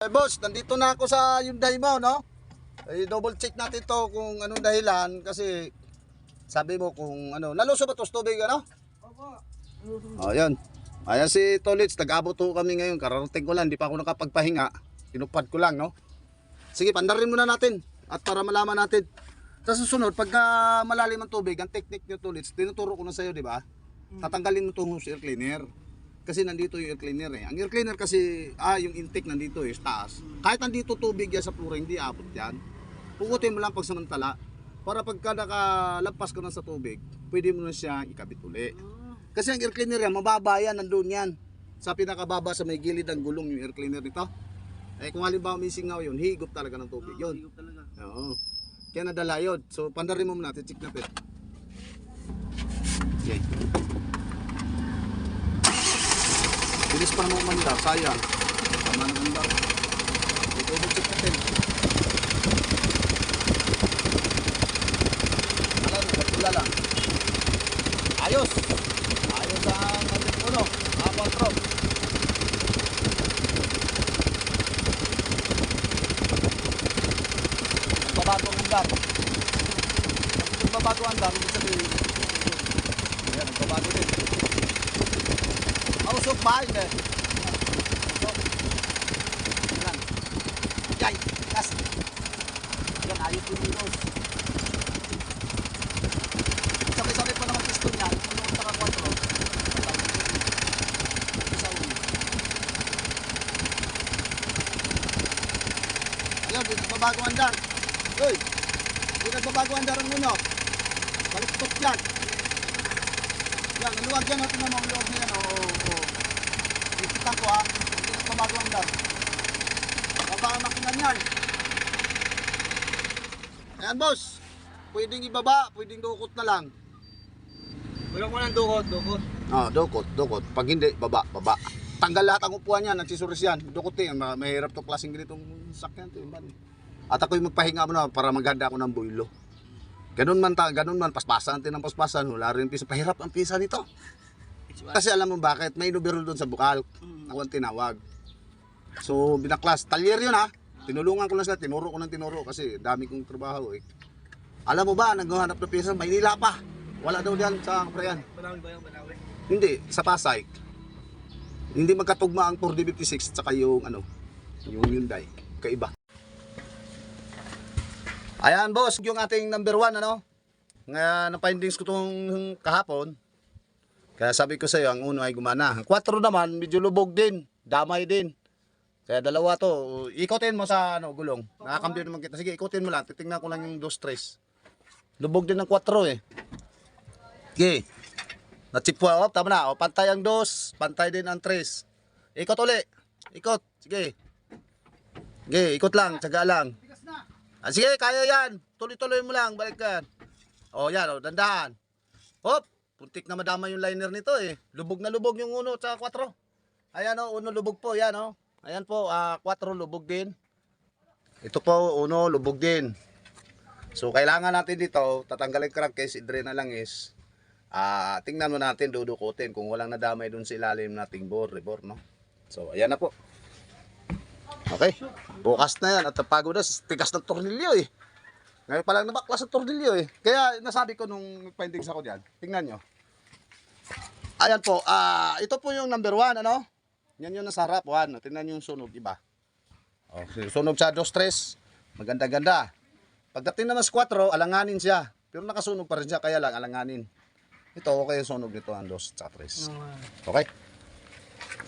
Eh, boss, nandito na ako sa Hyundai mo, no? Eh, double check natin to kung anong dahilan kasi sabi mo kung ano, naluso ba to sa tubig, ano? Oh, yun. Ayan si Tolits, nag-abot to kami ngayon. Kararating ko lang, hindi pa ako nakapagpahinga. Tinupad ko lang, no? Sige, pandarin muna natin at para malaman natin. Sa susunod, pagka malalim ang tubig, ang technique nyo Tolits, tinuturo ko na sa'yo, di ba? Tatanggalin mo itong hose air cleaner. Kasi nandito yung air cleaner eh. Ang air cleaner kasi, ah, yung intake nandito eh, taas. Kahit nandito tubig yan sa flooring, hindi abot yan. Pukutin mo lang pag samantala. Para pagka nakalampas ka na sa tubig, pwede mo na siya ikabit uli. Kasi ang air cleaner yan, mababa yan, nandun yan. Sa pinakababa sa may gilid ng gulong yung air cleaner nito. Eh kung halimbawa may singaw yun, higop talaga ng tubig yun. talaga. Oo. Kaya nadala yun. So pandarin mo muna natin, check natin. Okay. Bilis pa naman umandar, sayang. Tama na umandar. Ito ulit check natin. Alam, wala lang. Ayos! Ayos ang ating puno. Apple crop. Babago ang andar. Babago ang andar, ibig sabihin, Ayan, nagbabago din. Mausok ba? Hindi. Mausok. Yan. Yay! Yes! Yan, ayos yung minus. Sabay-sabay pa naman piston yan. Kung yung saka 4. Isa ulo. Ayan, di nagbabago ang andar. Uy! Di nagbabago ang andar ang uno. Baliktot yan. Yan, ang luwag yan. Tingnan mo ang niya. Oo, oo, oo. Ikitan ko ha. Hindi nagbabago ang andar. Baba ang makinan yan. Ayan boss. Pwedeng ibaba, pwedeng dukot na lang. Wala ko ng dukot, dukot. Ah, dukot, dukot. Pag hindi, baba, baba. Tanggal lahat ang upuan yan, nagsisuris yan. Dukot Ma- mahirap to klaseng ganitong sakyan to. Iban. At ako'y magpahinga mo na para maghanda ako ng builo. Ganun man, ta, ganun man, paspasan natin ng paspasan. Wala rin pisa. Pahirap ang pisa nito. Kasi alam mo bakit, may nuberol doon sa bukal. Ako ang tinawag. So, binaklas. Talyer yun ha. Tinulungan ko lang sila, tinuro ko ng tinuro kasi dami kong trabaho eh. Alam mo ba, naghahanap ng pisa, Maynila pa. Wala daw diyan sa Kaprayan. Ba yung? Hindi, sa Pasay. Hindi magkatugma ang 4D56 at saka yung ano, yung Hyundai. Kaiba. Ayan boss, yung ating number one ano. Nga na-findings ko tong kahapon. Kaya sabi ko sa iyo, ang uno ay gumana. Ang 4 naman, medyo lubog din. Damay din. Kaya dalawa to. Ikotin mo sa ano, gulong. Nakakambyo naman kita. Sige, ikotin mo lang. Titingnan ko lang yung dos tres. Lubog din ng 4 eh. Okay. Natsipwa, oh, tama na. O, pantay ang dos, pantay din ang tres. Ikot uli. Ikot. Sige. Sige, ikot lang, tsaga lang. Ah, sige, kaya yan. Tuloy-tuloy mo lang, balikan. O, yan, o, dandahan. Hop, puntik na madama yung liner nito eh. Lubog na lubog yung uno sa 4. Ayan o, uno lubog po, yan o. Ayan po, ah, 4 lubog din. Ito po, uno lubog din. So, kailangan natin dito, tatanggalin crankcase, i-drain na lang is, Ah, tingnan mo natin dudukutin kung walang nadamay dun sa ilalim nating bore, rebor, no? So, ayan na po. Okay. Bukas na yan at pagod na, tigas ng tornilyo eh. Ngayon pa lang nabaklas ang tornilyo eh. Kaya nasabi ko nung findings ako diyan. Tingnan nyo. Ayan po, ah, ito po yung number one, ano? Yan yung nasa harap, one. Tingnan nyo yung sunog, iba. Okay, sunog sa dos, tres. Maganda-ganda. Pagdating naman sa 4, alanganin siya. Pero nakasunog pa rin siya, kaya lang alanganin. Ito, okay yung sunog nito, ang dos, sa tres. Okay?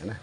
Yan na.